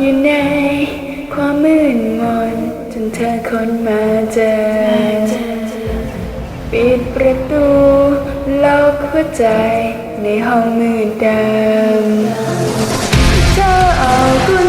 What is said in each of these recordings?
อยู่ในความมืดมนจนเธอคนมาเจอ ปิดประตูล็อกหัวใจในห้องมืดดำเธอเอาคุณ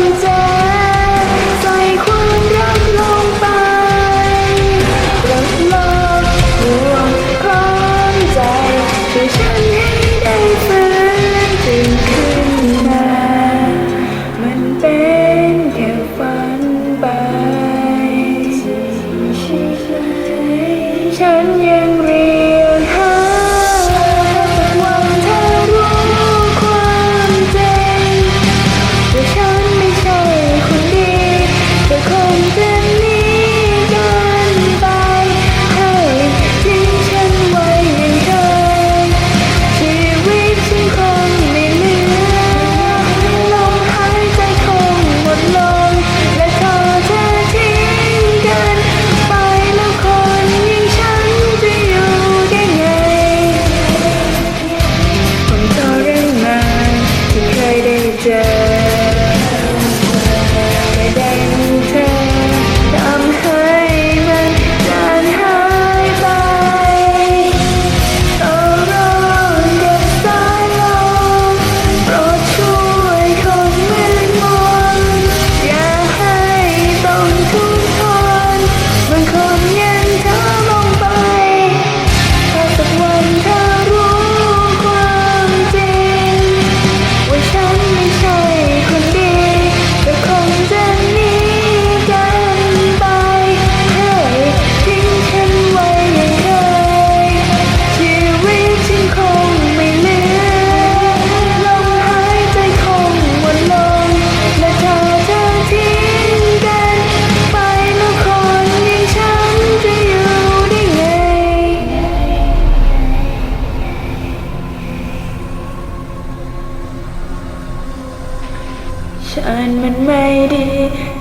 ฉันมันไม่ดี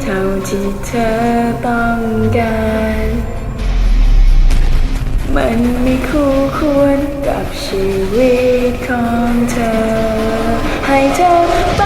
เท่าที่เธอต้องการ มันไม่คู่ควรกับชีวิตของเธอ ให้เธอ